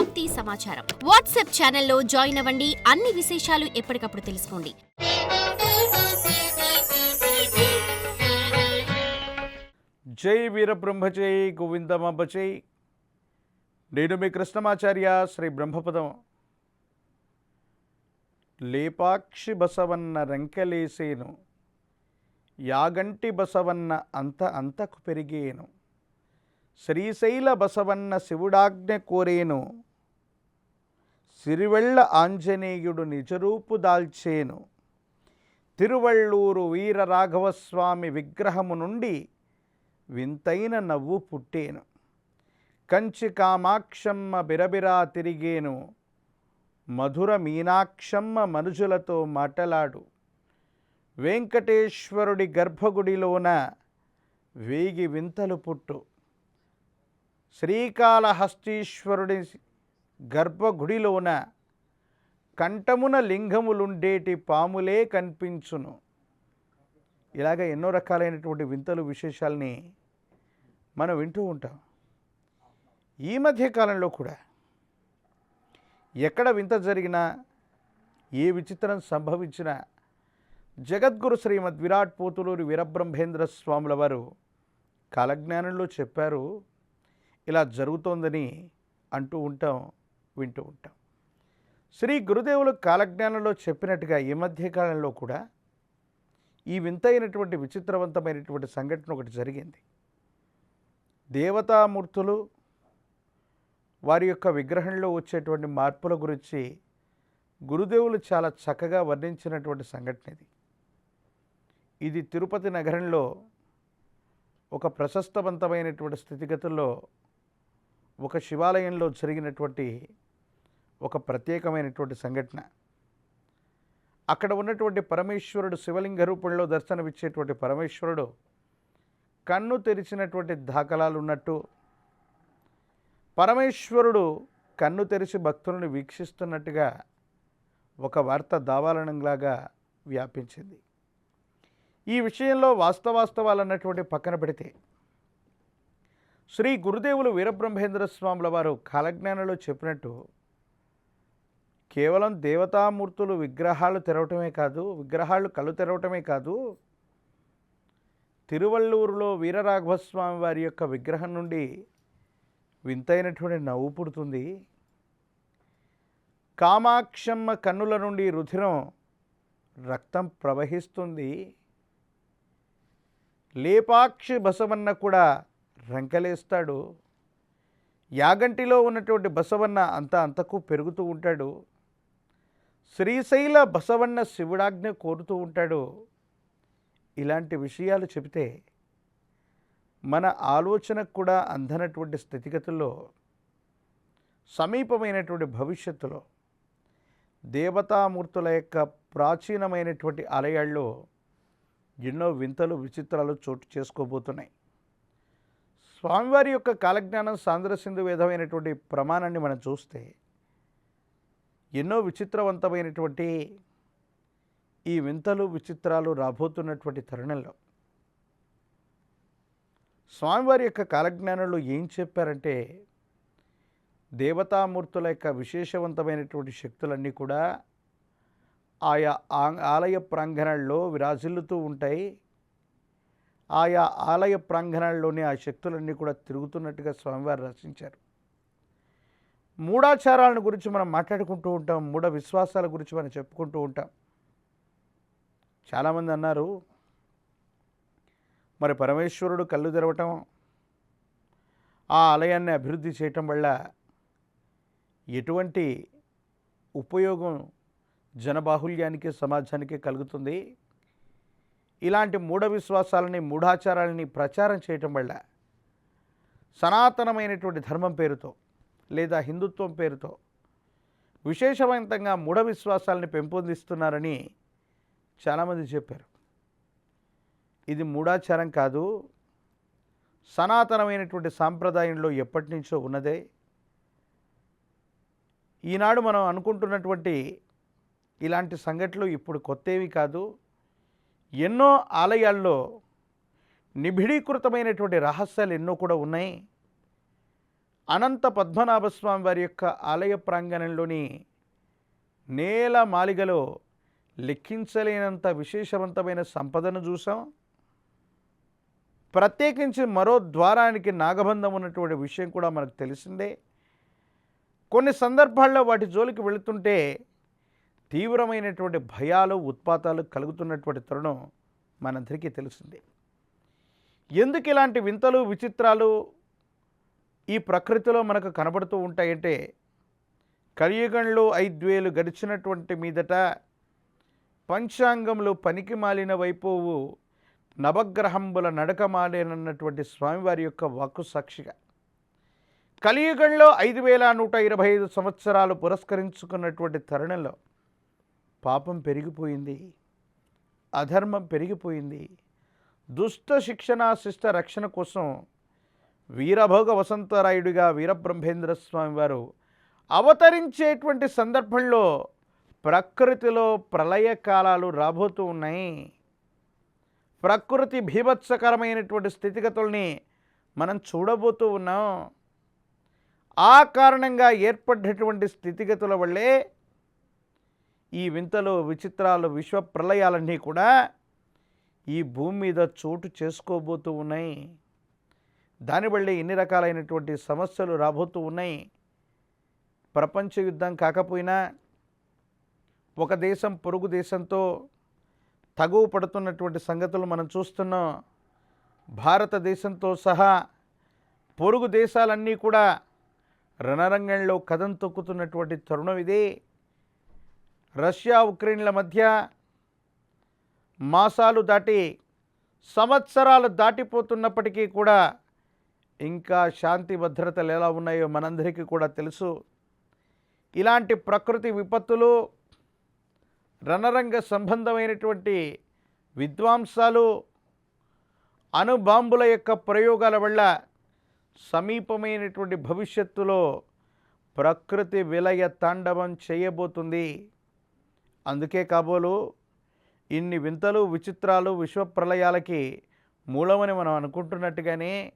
భక్తి సమాచారం. వాట్సాప్ ఛానల్లో జాయిన్ అవ్వండి. అన్ని విశేషాలు ఎప్పటికప్పుడు తెలుసుకోండి. జై వీరబ్రహ్మజై జై నేను మీ కృష్ణమాచార్య శ్రీ బ్రహ్మపదం. లేపాక్షి బసవన్న రెంకెలేసేను. యాగంటి బసవన్న అంత అంతకు పెరిగేను. శ్రీశైల బసవన్న శివుడాజ్ఞ కోరేను. సిరివెళ్ళ ఆంజనేయుడు నిజరూపు దాల్చేను. తిరువళ్ళూరు వీర రాఘవస్వామి విగ్రహము నుండి వింతైన నవ్వు పుట్టేను. కంచి కామాక్షమ్మ బిరబిరా తిరిగేను. మధుర మీనాక్షమ్మ మనుజులతో మాటలాడు. వెంకటేశ్వరుడి గర్భగుడిలోన వేగి వింతలు పుట్టు. శ్రీకాళహస్తీశ్వరుడి గర్భగుడిలోన కంఠమున లింగములుండేటి పాములే కనిపించును. ఇలాగ ఎన్నో రకాలైనటువంటి వింతలు విశేషాలని మనం వింటూ ఉంటాం. ఈ మధ్య కాలంలో కూడా ఎక్కడ వింత జరిగినా ఏ విచిత్రం సంభవించినా జగద్గురు శ్రీమద్ విరాట్ పోతులూరి వీరబ్రహ్మేంద్ర స్వాముల వారు కాలజ్ఞానంలో చెప్పారు ఇలా జరుగుతోందని అంటూ ఉంటాం వింటూ ఉంటాం. శ్రీ గురుదేవులు కాలజ్ఞానంలో చెప్పినట్టుగా ఈ మధ్యకాలంలో కూడా ఈ వింతైనటువంటి విచిత్రవంతమైనటువంటి సంఘటన ఒకటి జరిగింది. దేవతామూర్తులు వారి యొక్క విగ్రహంలో వచ్చేటువంటి మార్పుల గురించి గురుదేవులు చాలా చక్కగా వర్ణించినటువంటి సంఘటన ఇది. ఇది తిరుపతి నగరంలో ఒక ప్రశస్తవంతమైనటువంటి స్థితిగతుల్లో ఒక శివాలయంలో జరిగినటువంటి ఒక ప్రత్యేకమైనటువంటి సంఘటన. అక్కడ ఉన్నటువంటి పరమేశ్వరుడు శివలింగ రూపంలో దర్శనమిచ్చేటువంటి పరమేశ్వరుడు కన్ను తెరిచినటువంటి దాఖలాలు ఉన్నట్టు పరమేశ్వరుడు కన్ను తెరిచి భక్తులను వీక్షిస్తున్నట్టుగా ఒక వార్త దావాలనంలాగా వ్యాపించింది. ఈ విషయంలో వాస్తవాస్తవాలు అన్నటువంటి పక్కన పెడితే శ్రీ గురుదేవులు వీరబ్రహ్మేంద్ర స్వాముల వారు కాలజ్ఞానంలో చెప్పినట్టు కేవలం దేవతామూర్తులు విగ్రహాలు తెరవటమే కాదు విగ్రహాలు కళ్ళు తెరవటమే కాదు తిరువళ్ళూరులో వీరరాఘవస్వామి వారి యొక్క విగ్రహం నుండి వింతైనటువంటి నవ్వు పుడుతుంది. కామాక్షమ్మ కన్నుల నుండి రుధిరం రక్తం ప్రవహిస్తుంది. లేపాక్షి బసవన్న కూడా రంకలేస్తాడు యాగంటిలో ఉన్నటువంటి బసవన్న అంత అంతకు పెరుగుతూ ఉంటాడు. శ్రీశైల బసవన్న శివుడాజ్ఞ కోరుతూ ఉంటాడు. ఇలాంటి విషయాలు చెబితే మన ఆలోచనకు కూడా అందనటువంటి స్థితిగతుల్లో సమీపమైనటువంటి భవిష్యత్తులో దేవతామూర్తుల యొక్క ప్రాచీనమైనటువంటి ఆలయాల్లో ఎన్నో వింతలు విచిత్రాలు చోటు చేసుకోబోతున్నాయి. స్వామివారి యొక్క కాలజ్ఞానం సాంద్రసింధు విధమైనటువంటి ప్రమాణాన్ని మనం చూస్తే ఎన్నో విచిత్రవంతమైనటువంటి ఈ వింతలు విచిత్రాలు రాబోతున్నటువంటి తరుణంలో స్వామివారి యొక్క కాలజ్ఞానంలో ఏం చెప్పారంటే దేవతామూర్తుల యొక్క విశేషవంతమైనటువంటి శక్తులన్నీ కూడా ఆయా ఆలయ ప్రాంగణాల్లో విరాజిల్లుతూ ఉంటాయి. ఆయా ఆలయ ప్రాంగణాల్లోని ఆ శక్తులన్నీ కూడా తిరుగుతున్నట్టుగా స్వామివారు రచించారు. మూఢాచారాలను గురించి మనం మాట్లాడుకుంటూ ఉంటాం మూఢ విశ్వాసాల గురించి మనం చెప్పుకుంటూ ఉంటాం. చాలామంది అన్నారు మరి పరమేశ్వరుడు కళ్ళు తెరవటం ఆ ఆలయాన్ని అభివృద్ధి చేయటం వల్ల ఎటువంటి ఉపయోగం జనబాహుల్యానికి సమాజానికి కలుగుతుంది? ఇలాంటి మూఢ విశ్వాసాలని మూఢాచారాలని ప్రచారం చేయటం వల్ల సనాతనమైనటువంటి ధర్మం పేరుతో లేదా హిందుత్వం పేరుతో విశేషవంతంగా మూఢ విశ్వాసాలని పెంపొందిస్తున్నారని చాలామంది చెప్పారు. ఇది మూఢాచారం కాదు సనాతనమైనటువంటి సాంప్రదాయంలో ఎప్పటి నుంచో ఉన్నదే. ఈనాడు మనం అనుకుంటున్నటువంటి ఇలాంటి సంఘటనలు ఇప్పుడు కొత్తవి కాదు. ఎన్నో ఆలయాల్లో నిబిడీకృతమైనటువంటి రహస్యాలు ఎన్నో కూడా ఉన్నాయి. అనంత పద్మనాభస్వామి వారి యొక్క ఆలయ ప్రాంగణంలోని నేల మాలిగలో లెక్కించలేనంత విశేషవంతమైన సంపదను చూసాం ప్రత్యేకించి మరో ద్వారానికి నాగబంధం ఉన్నటువంటి విషయం కూడా మనకు తెలిసిందే. కొన్ని సందర్భాల్లో వాటి జోలికి వెళుతుంటే తీవ్రమైనటువంటి భయాలు ఉత్పాతాలు కలుగుతున్నటువంటి తరుణం మనందరికీ తెలిసింది ఎందుకు ఇలాంటి వింతలు విచిత్రాలు ఈ ప్రకృతిలో మనకు కనబడుతూ ఉంటాయంటే కలియుగంలో ఐద్వేలు గడిచినటువంటి మీదట పంచాంగంలో పనికి మాలిన వైపోవు నవగ్రహంబుల నడక మాలేనన్నటువంటి స్వామివారి యొక్క వాక్కు సాక్షిగా. కలియుగంలో ఐదు వేల నూట ఇరవై ఐదు సంవత్సరాలు పురస్కరించుకున్నటువంటి తరుణంలో పాపం పెరిగిపోయింది అధర్మం పెరిగిపోయింది. దుష్ట శిక్షణ శిష్ట రక్షణ కోసం వీరభోగ వసంతరాయుడిగా వీరబ్రహ్మేంద్ర స్వామి వారు అవతరించేటువంటి సందర్భంలో ప్రకృతిలో ప్రళయ కాలాలు రాబోతూ ఉన్నాయి. ప్రకృతి భీభత్సకరమైనటువంటి స్థితిగతుల్ని మనం చూడబోతూ ఉన్నాం. ఆ కారణంగా ఏర్పడినటువంటి స్థితిగతుల వల్లే ఈ వింతలు విచిత్రాలు విశ్వ ప్రళయాలన్నీ కూడా ఈ భూమి మీద చోటు చేసుకోబోతూ ఉన్నాయి. దాని బళ్ళే ఎన్ని రకాలైనటువంటి సమస్యలు రాబోతూ ఉన్నాయి. ప్రపంచ యుద్ధం కాకపోయినా ఒక దేశం పొరుగు దేశంతో తగువ పడుతున్నటువంటి సంగతులు మనం చూస్తున్నాం. భారతదేశంతో సహా పొరుగు దేశాలన్నీ కూడా రణరంగంలో కథం తొక్కుతున్నటువంటి తరుణం ఇదే. రష్యా ఉక్రెయిన్ల మధ్య మాసాలు దాటి సంవత్సరాలు దాటిపోతున్నప్పటికీ కూడా ఇంకా శాంతి భద్రతలు ఎలా ఉన్నాయో మనందరికీ కూడా తెలుసు. ఇలాంటి ప్రకృతి విపత్తులు రణరంగ సంబంధమైనటువంటి విద్వాంసాలు అణుబాంబుల యొక్క ప్రయోగాల వల్ల సమీపమైనటువంటి భవిష్యత్తులో ప్రకృతి విలయ తాండవం చేయబోతుంది. అందుకే కాబోలు ఇన్ని వింతలు విచిత్రాలు విశ్వ ప్రళయాలకి మూలమని మనం అనుకుంటున్నట్టుగానే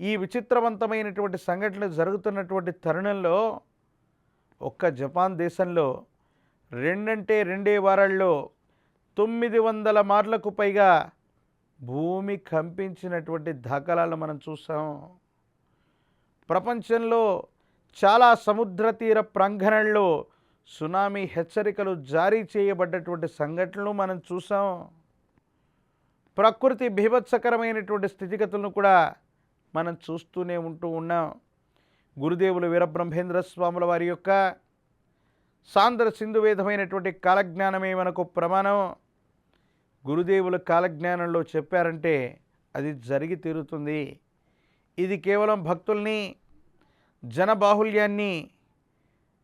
ఈ విచిత్రవంతమైనటువంటి సంఘటనలు జరుగుతున్నటువంటి తరుణంలో ఒక్క జపాన్ దేశంలో రెండంటే రెండే వారాల్లో తొమ్మిది వందల మార్లకు పైగా భూమి కంపించినటువంటి దాఖలాలు మనం చూసాం. ప్రపంచంలో చాలా సముద్ర తీర ప్రాంగణంలో సునామీ హెచ్చరికలు జారీ చేయబడ్డటువంటి సంఘటనలు మనం చూసాం. ప్రకృతి బీభత్సకరమైనటువంటి స్థితిగతులను కూడా మనం చూస్తూనే ఉంటూ ఉన్నాం. గురుదేవులు వీరబ్రహ్మేంద్ర స్వాముల వారి యొక్క సాంద్ర సింధువేదమైనటువంటి కాలజ్ఞానమే మనకు ప్రమాణం. గురుదేవుల కాలజ్ఞానంలో చెప్పారంటే అది జరిగి తీరుతుంది. ఇది కేవలం భక్తుల్ని జనబాహుల్యాన్ని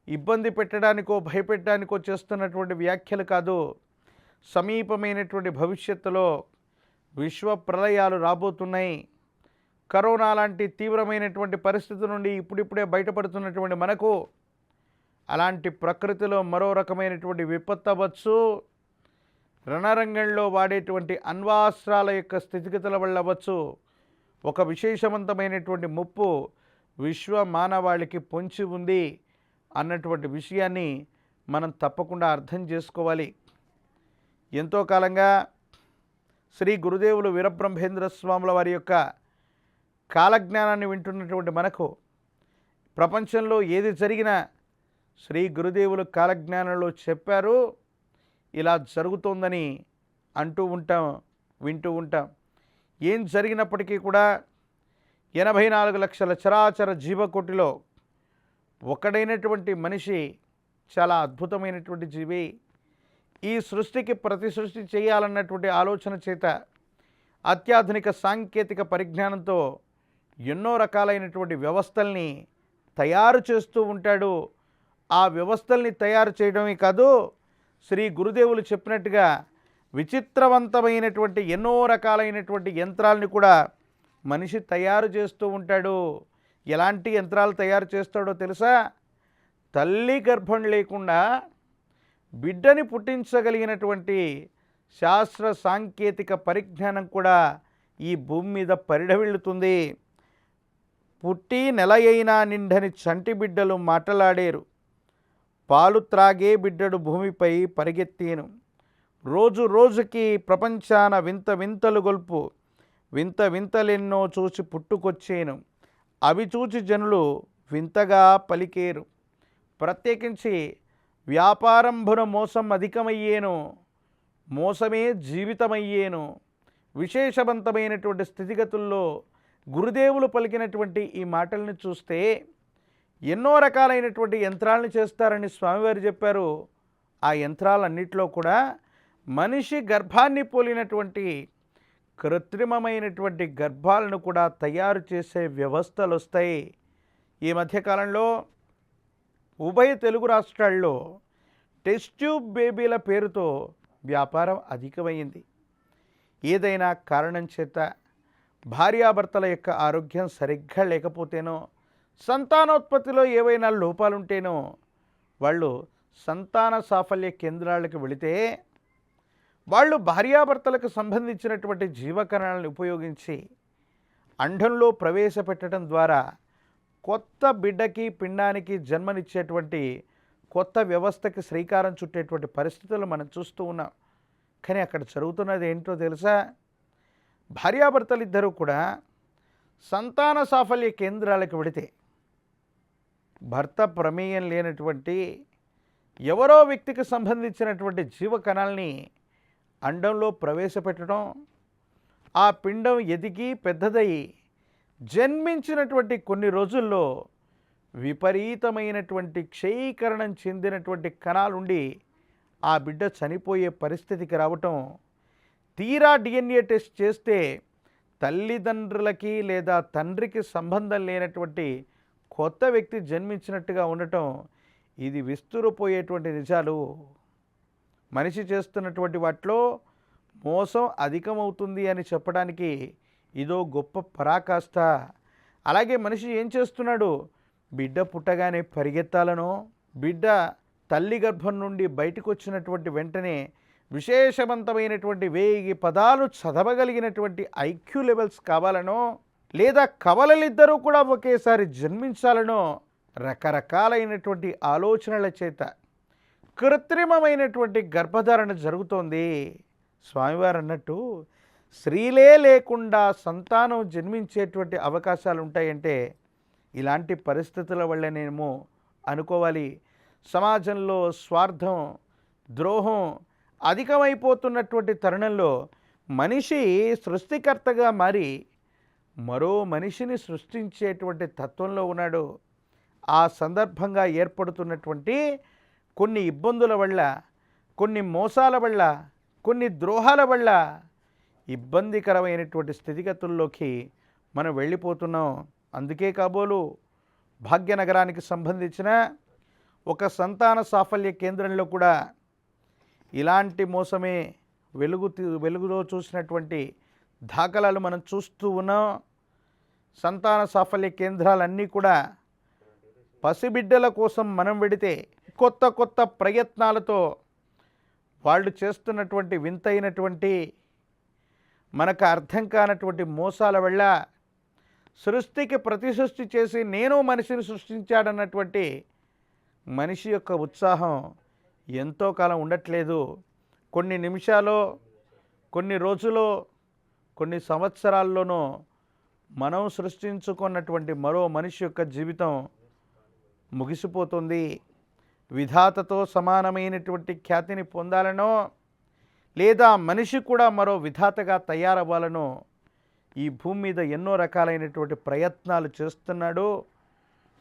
ఇబ్బంది పెట్టడానికో భయపెట్టడానికో చేస్తున్నటువంటి వ్యాఖ్యలు కాదు. సమీపమైనటువంటి భవిష్యత్తులో విశ్వ ప్రళయాలు రాబోతున్నాయి. కరోనా లాంటి తీవ్రమైనటువంటి పరిస్థితి నుండి ఇప్పుడిప్పుడే బయటపడుతున్నటువంటి మనకు అలాంటి ప్రకృతిలో మరో రకమైనటువంటి విపత్తు అవ్వచ్చు. రణరంగంలో వాడేటువంటి అణ్వాస్త్రాల యొక్క స్థితిగతుల వల్ల అవ్వచ్చు. ఒక విశేషవంతమైనటువంటి ముప్పు విశ్వ మానవాళికి పొంచి ఉంది. అన్నటువంటి విషయాన్ని మనం తప్పకుండా అర్థం చేసుకోవాలి. ఎంతో కాలంగా శ్రీ గురుదేవులు వీరబ్రహ్మేంద్ర స్వాముల వారి యొక్క కాలజ్ఞానాన్ని వింటున్నటువంటి మనకు ప్రపంచంలో ఏది జరిగినా శ్రీ గురుదేవులు కాలజ్ఞానంలో చెప్పారు. ఇలా జరుగుతోందని అంటూ ఉంటాం వింటూ ఉంటాం. ఏం జరిగినప్పటికీ కూడా ఎనభై నాలుగు లక్షల చరాచర జీవకోటిలో ఒకడైనటువంటి మనిషి చాలా అద్భుతమైనటువంటి జీవి. ఈ సృష్టికి ప్రతి సృష్టి చేయాలన్నటువంటి ఆలోచన చేత అత్యాధునిక సాంకేతిక పరిజ్ఞానంతో ఎన్నో రకాలైనటువంటి వ్యవస్థల్ని తయారు చేస్తూ ఉంటాడు. ఆ వ్యవస్థల్ని తయారు చేయడమే కాదు శ్రీ గురుదేవులు చెప్పినట్టుగా విచిత్రవంతమైనటువంటి ఎన్నో రకాలైనటువంటి యంత్రాలని కూడా మనిషి తయారు చేస్తూ ఉంటాడు. ఎలాంటి యంత్రాలు తయారు చేస్తాడో తెలుసా? తల్లి గర్భం లేకుండా బిడ్డని పుట్టించగలిగినటువంటి శాస్త్ర సాంకేతిక పరిజ్ఞానం కూడా ఈ భూమి మీద పరిడవిల్లుతుంది పుట్టి నెల అయినా నిండని చంటి బిడ్డలు మాటలాడేరు. పాలు త్రాగే బిడ్డడు భూమిపై పరిగెత్తేను. రోజు రోజుకి ప్రపంచాన వింత వింతలు గొల్పు. వింత వింతలెన్నో చూసి పుట్టుకొచ్చేను. అవి చూచి జనులు వింతగా పలికేరు. ప్రత్యేకించి వ్యాపారంభున మోసం అధికమయ్యేను మోసమే జీవితమయ్యేను. విశేషవంతమైనటువంటి స్థితిగతుల్లో గురుదేవులు పలికినటువంటి ఈ మాటల్ని చూస్తే ఎన్నో రకాలైనటువంటి యంత్రాలను చేస్తారని స్వామివారు చెప్పారు. ఆ యంత్రాలన్నిటిలో కూడా మనిషి గర్భాన్ని పోలినటువంటి కృత్రిమమైనటువంటి గర్భాలను కూడా తయారు చేసే వ్యవస్థలు వస్తాయి ఈ మధ్యకాలంలో ఉభయ తెలుగు రాష్ట్రాల్లో టెస్ట్ ట్యూబ్ బేబీల పేరుతో వ్యాపారం అధికమైంది. ఏదైనా కారణం చేత భార్యాభర్తల యొక్క ఆరోగ్యం సరిగ్గా లేకపోతేనో సంతానోత్పత్తిలో ఏవైనా లోపాలుంటేనో వాళ్ళు సంతాన సాఫల్య కేంద్రాలకు వెళితే వాళ్ళు భార్యాభర్తలకు సంబంధించినటువంటి జీవకణాలను ఉపయోగించి అండంలో ప్రవేశపెట్టడం ద్వారా కొత్త బిడ్డకి పిండానికి జన్మనిచ్చేటువంటి కొత్త వ్యవస్థకి శ్రీకారం చుట్టేటువంటి పరిస్థితులు మనం చూస్తూ ఉన్నాం. కానీ అక్కడ జరుగుతున్నది ఏంటో తెలుసా? భార్యాభర్తలు ఇద్దరూ కూడా సంతాన సాఫల్య కేంద్రాలకు వెళితే భర్త ప్రమేయం లేనటువంటి ఎవరో వ్యక్తికి సంబంధించినటువంటి జీవకణాల్ని అండంలో ప్రవేశపెట్టడం ఆ పిండం ఎదిగి పెద్దదై జన్మించినటువంటి కొన్ని రోజుల్లో విపరీతమైనటువంటి క్షయీకరణం చెందినటువంటి కణాలుండి ఆ బిడ్డ చనిపోయే పరిస్థితికి రావటం తీరా డిఎన్ఏ టెస్ట్ చేస్తే తల్లిదండ్రులకి లేదా తండ్రికి సంబంధం లేనటువంటి కొత్త వ్యక్తి జన్మించినట్టుగా ఉండటం ఇది విస్తురుపోయేటువంటి నిజాలు. మనిషి చేస్తున్నటువంటి వాటిలో మోసం అధికమవుతుంది అని చెప్పడానికి ఇదో గొప్ప పరాకాష్ట. అలాగే మనిషి ఏం చేస్తున్నాడు? బిడ్డ పుట్టగానే పరిగెత్తాలనో బిడ్డ తల్లి గర్భం నుండి బయటకు వచ్చినటువంటి వెంటనే విశేషవంతమైనటువంటి వేయి పదాలు చదవగలిగినటువంటి ఐక్యూ లెవెల్స్ కావాలనో లేదా కవలలిద్దరూ కూడా ఒకేసారి జన్మించాలనో రకరకాలైనటువంటి ఆలోచనల చేత కృత్రిమమైనటువంటి గర్భధారణ జరుగుతోంది. స్వామివారు అన్నట్టు స్త్రీలే లేకుండా సంతానం జన్మించేటువంటి అవకాశాలు ఉంటాయంటే ఇలాంటి పరిస్థితుల వల్లనేమో అనుకోవాలి. సమాజంలో స్వార్థం ద్రోహం అధికమైపోతున్నటువంటి తరుణంలో మనిషి సృష్టికర్తగా మారి మరో మనిషిని సృష్టించేటువంటి తత్వంలో ఉన్నాడు. ఆ సందర్భంగా ఏర్పడుతున్నటువంటి కొన్ని ఇబ్బందుల వల్ల కొన్ని మోసాల వల్ల కొన్ని ద్రోహాల వల్ల ఇబ్బందికరమైనటువంటి స్థితిగతుల్లోకి మనం వెళ్ళిపోతున్నాం. అందుకే కాబోలు భాగ్యనగరానికి సంబంధించిన ఒక సంతాన సాఫల్య కేంద్రంలో కూడా ఇలాంటి మోసమే వెలుగు వెలుగులో చూసినటువంటి దాఖలాలు మనం చూస్తూ ఉన్నాం. సంతాన సాఫల్య కేంద్రాలన్నీ కూడా పసిబిడ్డల కోసం మనం వెడితే కొత్త కొత్త ప్రయత్నాలతో వాళ్ళు చేస్తున్నటువంటి వింతైనటువంటి మనకు అర్థం కానటువంటి మోసాల వల్ల సృష్టికి ప్రతి సృష్టి చేసి నేను మనిషిని సృష్టించాడన్నటువంటి మనిషి యొక్క ఉత్సాహం ఎంతో కాలం ఉండట్లేదు. కొన్ని నిమిషాలు కొన్ని రోజులు కొన్ని సంవత్సరాల్లోనూ మనం సృష్టించుకున్నటువంటి మరో మనిషి యొక్క జీవితం ముగిసిపోతుంది. విధాతతో సమానమైనటువంటి ఖ్యాతిని పొందాలనో లేదా మనిషి కూడా మరో విధాతగా తయారవ్వాలనో ఈ భూమి మీద ఎన్నో రకాలైనటువంటి ప్రయత్నాలు చేస్తున్నాడు.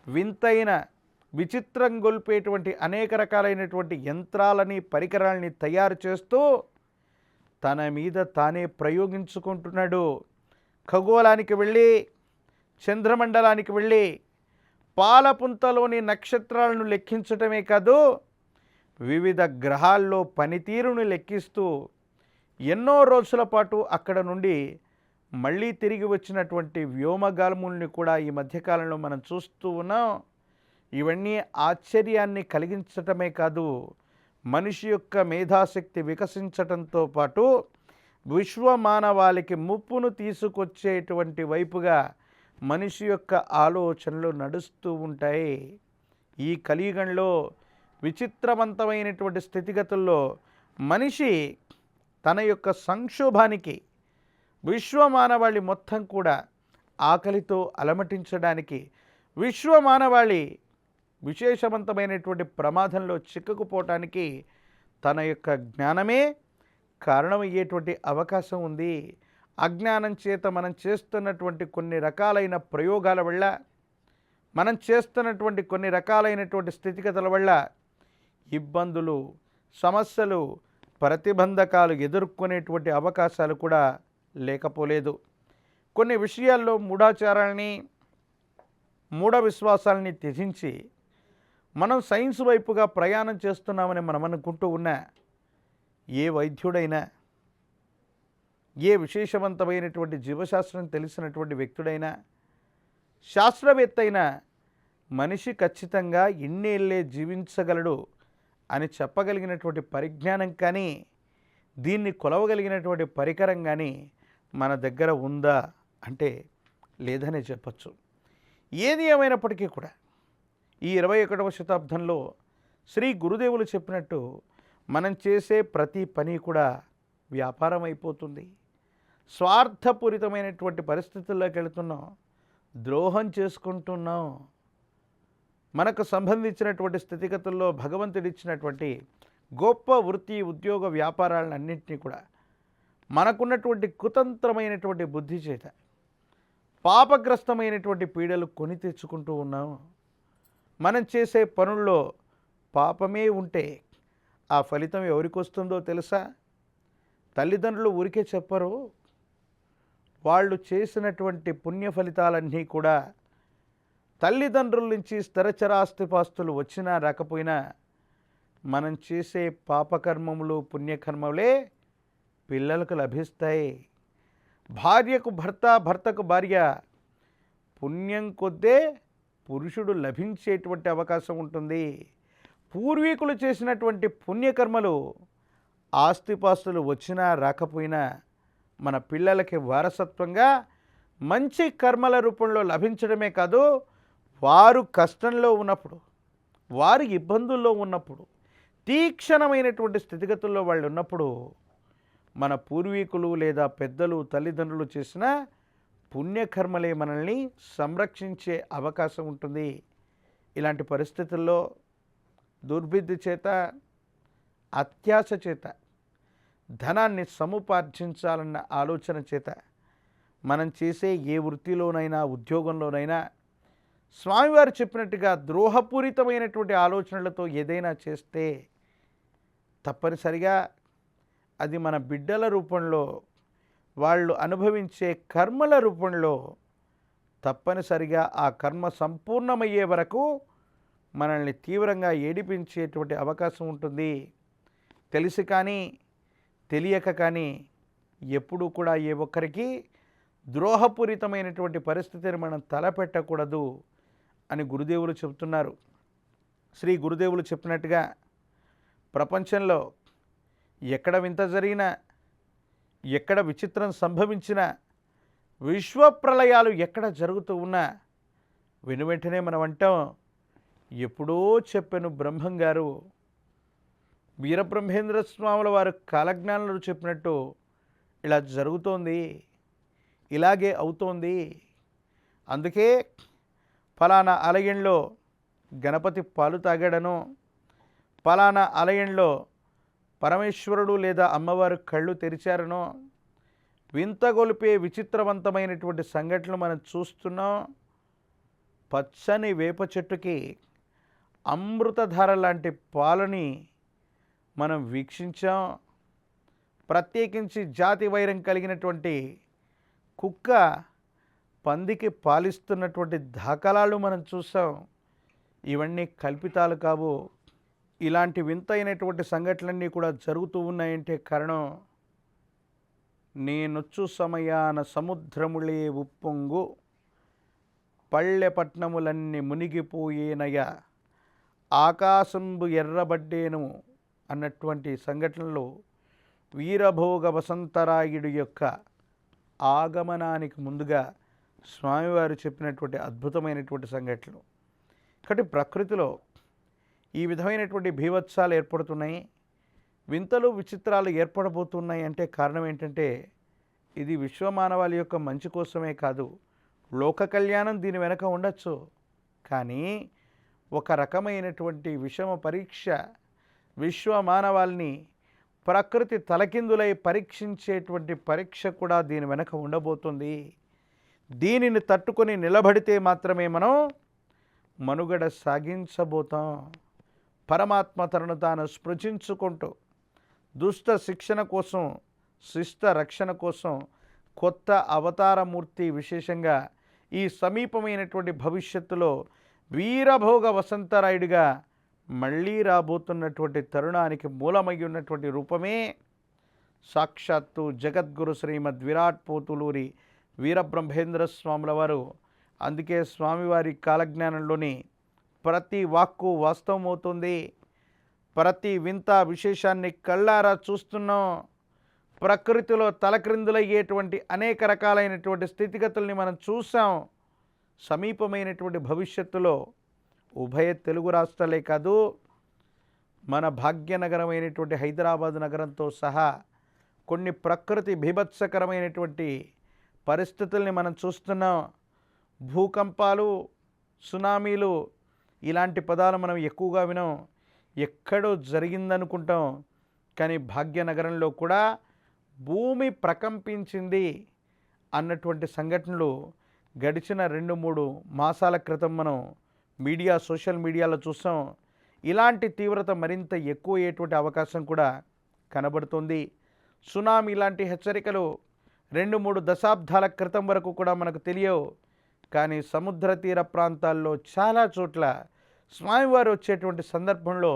వింతైన విచిత్రం గొల్పేటువంటి అనేక రకాలైనటువంటి యంత్రాలని పరికరాలని తయారు చేస్తూ తన మీద తానే ప్రయోగించుకుంటున్నాడు. ఖగోళానికి వెళ్ళి చంద్రమండలానికి వెళ్ళి పాలపుంతలోని నక్షత్రాలను లెక్కించటమే కాదు వివిధ గ్రహాల్లో పనితీరును లెక్కిస్తూ ఎన్నో రోజుల పాటు అక్కడ నుండి మళ్ళీ తిరిగి వచ్చినటువంటి వ్యోమగాల్ముల్ని కూడా ఈ మధ్యకాలంలో మనం చూస్తూ ఉన్నాం. ఇవన్నీ ఆశ్చర్యాన్ని కలిగించటమే కాదు మనిషి యొక్క మేధాశక్తి వికసించటంతో పాటు విశ్వమానవాళికి ముప్పును తీసుకొచ్చేటువంటి వైపుగా మనిషి యొక్క ఆలోచనలు నడుస్తూ ఉంటాయి. ఈ కలియుగంలో విచిత్రవంతమైనటువంటి స్థితిగతుల్లో మనిషి తన యొక్క సంక్షోభానికి విశ్వమానవాళి మొత్తం కూడా ఆకలితో అలమటించడానికి విశ్వమానవాళి విశేషవంతమైనటువంటి ప్రమాదంలో చిక్కుకుపోవటానికి తన యొక్క జ్ఞానమే కారణమయ్యేటువంటి అవకాశం ఉంది. అజ్ఞానం చేత మనం చేస్తున్నటువంటి కొన్ని రకాలైన ప్రయోగాల వల్ల మనం చేస్తున్నటువంటి కొన్ని రకాలైనటువంటి స్థితిగతుల వల్ల ఇబ్బందులు సమస్యలు ప్రతిబంధకాలు ఎదుర్కొనేటువంటి అవకాశాలు కూడా లేకపోలేదు. కొన్ని విషయాల్లో మూఢాచారాలని మూఢ విశ్వాసాలని త్యజించి మనం సైన్స్ వైపుగా ప్రయాణం చేస్తున్నామని మనం అనుకుంటూ ఉన్న ఏ వైద్యుడైనా ఏ విశేషవంతమైనటువంటి జీవశాస్త్రం తెలిసినటువంటి వ్యక్తుడైనా శాస్త్రవేత్త అయినా మనిషి ఖచ్చితంగా ఇన్నేళ్ళే జీవించగలడు అని చెప్పగలిగినటువంటి పరిజ్ఞానం కానీ దీన్ని కొలవగలిగినటువంటి పరికరం కానీ మన దగ్గర ఉందా అంటే లేదనే చెప్పచ్చు. ఏది ఏమైనప్పటికీ కూడా ఈ ఇరవై ఒకటవ శతాబ్దంలో శ్రీ గురుదేవులు చెప్పినట్టు మనం చేసే ప్రతి పని కూడా వ్యాపారం అయిపోతుంది. స్వార్థపూరితమైనటువంటి పరిస్థితుల్లోకి వెళుతున్నాం. ద్రోహం చేసుకుంటున్నాం. మనకు సంబంధించినటువంటి స్థితిగతుల్లో భగవంతుడిచ్చినటువంటి గొప్ప వృత్తి ఉద్యోగ వ్యాపారాలన్నింటినీ కూడా మనకున్నటువంటి కుతంత్రమైనటువంటి బుద్ధి చేత పాపగ్రస్తమైనటువంటి పీడలు కొని తెచ్చుకుంటూ ఉన్నాం. మనం చేసే పనుల్లో పాపమే ఉంటే ఆ ఫలితం ఎవరికి వస్తుందో తెలుసా? తల్లిదండ్రులు ఊరికే చెప్పరు. వాళ్ళు చేసినటువంటి పుణ్య ఫలితాలన్నీ కూడా తల్లిదండ్రుల నుంచి స్థిరచరాస్తిపాస్తులు వచ్చినా రాకపోయినా మనం చేసే పాపకర్మములు పుణ్యకర్మలే పిల్లలకు లభిస్తాయి. భార్యకు భర్త భర్తకు భార్య పుణ్యం కొద్దే పురుషుడు లభించేటువంటి అవకాశం ఉంటుంది. పూర్వీకులు చేసినటువంటి పుణ్యకర్మలు ఆస్తిపాస్తులు వచ్చినా రాకపోయినా మన పిల్లలకి వారసత్వంగా మంచి కర్మల రూపంలో లభించడమే కాదు వారు కష్టంలో ఉన్నప్పుడు వారు ఇబ్బందుల్లో ఉన్నప్పుడు తీక్షణమైనటువంటి స్థితిగతుల్లో వాళ్ళు ఉన్నప్పుడు మన పూర్వీకులు లేదా పెద్దలు తల్లిదండ్రులు చేసిన పుణ్యకర్మలే మనల్ని సంరక్షించే అవకాశం ఉంటుంది. ఇలాంటి పరిస్థితుల్లో దుర్బుద్ధి చేత అత్యాశ చేత ధనాన్ని సముపార్జించాలన్న ఆలోచన చేత మనం చేసే ఏ వృత్తిలోనైనా ఉద్యోగంలోనైనా స్వామివారు చెప్పినట్టుగా ద్రోహపూరితమైనటువంటి ఆలోచనలతో ఏదైనా చేస్తే తప్పనిసరిగా అది మన బిడ్డల రూపంలో వాళ్ళు అనుభవించే కర్మల రూపంలో తప్పనిసరిగా ఆ కర్మ సంపూర్ణమయ్యే వరకు మనల్ని తీవ్రంగా ఏడిపించేటువంటి అవకాశం ఉంటుంది. తెలిసి కానీ తెలియక కానీ ఎప్పుడూ కూడా ఏ ఒక్కరికి ద్రోహపూరితమైనటువంటి పరిస్థితిని మనం తలపెట్టకూడదు అని గురుదేవులు చెబుతున్నారు శ్రీ గురుదేవులు చెప్పినట్టుగా ప్రపంచంలో ఎక్కడ వింత జరిగినా ఎక్కడ విచిత్రం సంభవించినా విశ్వప్రలయాలు ఎక్కడ జరుగుతూ ఉన్నా వెను వెంటనే మనం అంటాం ఎప్పుడో చెప్పాను బ్రహ్మం గారు వీరబ్రహ్మేంద్ర స్వాముల వారు కాలజ్ఞానులు చెప్పినట్టు ఇలా జరుగుతోంది ఇలాగే అవుతోంది. అందుకే ఫలానా ఆలయంలో గణపతి పాలు తాగాడను ఫలానా ఆలయంలో పరమేశ్వరుడు లేదా అమ్మవారు కళ్ళు తెరిచారనో వింతగొలిపే విచిత్రవంతమైనటువంటి సంఘటనలు మనం చూస్తున్నాం. పచ్చని వేప చెట్టుకి అమృతధార లాంటి పాలని మనం వీక్షించాం. ప్రత్యేకించి జాతి వైరం కలిగినటువంటి కుక్క పందికి పాలిస్తున్నటువంటి దాఖలాలు మనం చూసాం. ఇవన్నీ కల్పితాలు కావు ఇలాంటి వింతైనటువంటి సంఘటనలన్నీ కూడా జరుగుతూ ఉన్నాయంటే కారణం నేనొచ్చు సమయాన సముద్రములే ఉప్పొంగు పల్లెపట్నములన్నీ మునిగిపోయేనయ ఆకాశంబు ఎర్రబడ్డేను అన్నటువంటి సంఘటనలో వీరభోగ వసంతరాయుడు యొక్క ఆగమనానికి ముందుగా స్వామివారు చెప్పినటువంటి అద్భుతమైనటువంటి సంఘటనలు. కాబట్టి ప్రకృతిలో ఈ విధమైనటువంటి భీవత్సాలు ఏర్పడుతున్నాయి. వింతలు విచిత్రాలు ఏర్పడబోతున్నాయి అంటే కారణం ఏంటంటే ఇది విశ్వమానవాళి యొక్క మంచి కోసమే కాదు. లోక కళ్యాణం దీని వెనక ఉండొచ్చు. కానీ ఒక రకమైనటువంటి విషమ పరీక్ష విశ్వ మానవాల్ని ప్రకృతి తలకిందులై పరీక్షించేటువంటి పరీక్ష కూడా దీని వెనక ఉండబోతుంది. దీనిని తట్టుకొని నిలబడితే మాత్రమే మనం మనుగడ సాగించబోతాం. పరమాత్మ తనను తాను స్పృశించుకుంటూ దుష్ట శిక్షణ కోసం శిష్ట రక్షణ కోసం కొత్త అవతారమూర్తి విశేషంగా ఈ సమీపమైనటువంటి భవిష్యత్తులో వీరభోగ వసంతరాయుడిగా మళ్ళీ రాబోతున్నటువంటి తరుణానికి మూలమై ఉన్నటువంటి రూపమే సాక్షాత్తు జగద్గురు శ్రీమద్ విరాట్ పోతులూరి వీరబ్రహ్మేంద్ర స్వాముల వారు. అందుకే స్వామివారి కాలజ్ఞానంలోని ప్రతి వాక్కు వాస్తవమవుతుంది ప్రతి వింత విశేషాన్ని కళ్ళారా చూస్తున్నాం. ప్రకృతిలో తలక్రిందులయ్యేటువంటి అనేక రకాలైనటువంటి స్థితిగతుల్ని మనం చూసాం సమీపమైనటువంటి భవిష్యత్తులో ఉభయ తెలుగు రాష్ట్రాలే కాదు మన భాగ్యనగరమైనటువంటి హైదరాబాద్ నగరంతో సహా కొన్ని ప్రకృతి బీభత్సకరమైనటువంటి పరిస్థితుల్ని మనం చూస్తున్నాం. భూకంపాలు సునామీలు ఇలాంటి పదాలు మనం ఎక్కువగా వినాం. ఎక్కడో జరిగిందనుకుంటాం. కానీ భాగ్యనగరంలో కూడా భూమి ప్రకంపించింది అన్నటువంటి సంఘటనలు గడిచిన రెండు మూడు మాసాల క్రితం మనం మీడియా సోషల్ మీడియాలో చూస్తాం ఇలాంటి తీవ్రత మరింత ఎక్కువ అయ్యేటువంటి అవకాశం కూడా కనబడుతుంది. సునామీ ఇలాంటి హెచ్చరికలు రెండు మూడు దశాబ్దాల క్రితం వరకు కూడా మనకు తెలియవు. కానీ సముద్ర తీర ప్రాంతాల్లో చాలా చోట్ల స్వామివారు వచ్చేటువంటి సందర్భంలో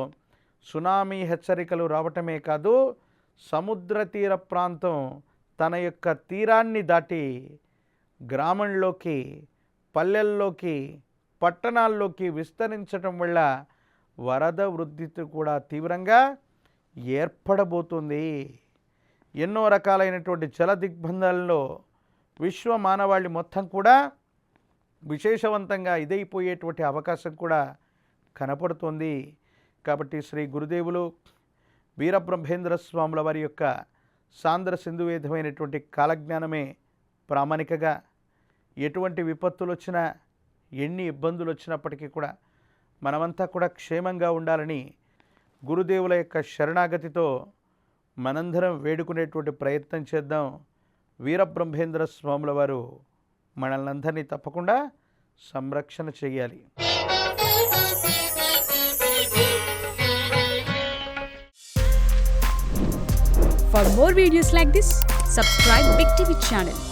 సునామీ హెచ్చరికలు రావటమే కాదు సముద్ర తీర ప్రాంతం తన యొక్క తీరాన్ని దాటి గ్రామంలోకి పల్లెల్లోకి పట్టణాల్లోకి విస్తరించటం వల్ల వరద వృద్ధి కూడా తీవ్రంగా ఏర్పడబోతుంది. ఎన్నో రకాలైనటువంటి జల దిగ్బంధాలలో విశ్వ మానవాళి మొత్తం కూడా విశేషవంతంగా ఇదైపోయేటువంటి అవకాశం కూడా కనపడుతుంది. కాబట్టి శ్రీ గురుదేవులు వీరబ్రహ్మేంద్ర స్వాముల వారి యొక్క సాంద్ర సింధువేదమైనటువంటి కాలజ్ఞానమే ప్రామాణికగా ఎటువంటి విపత్తులు వచ్చినా ఎన్ని ఇబ్బందులు వచ్చినప్పటికీ కూడా మనమంతా కూడా క్షేమంగా ఉండాలని గురుదేవుల యొక్క శరణాగతితో మనందరం వేడుకునేటువంటి ప్రయత్నం చేద్దాం. వీరబ్రహ్మేంద్ర స్వాముల వారు మనల్ని అందరినీ తప్పకుండా సంరక్షణ చేయాలి. For more videos like this, subscribe Big TV channel.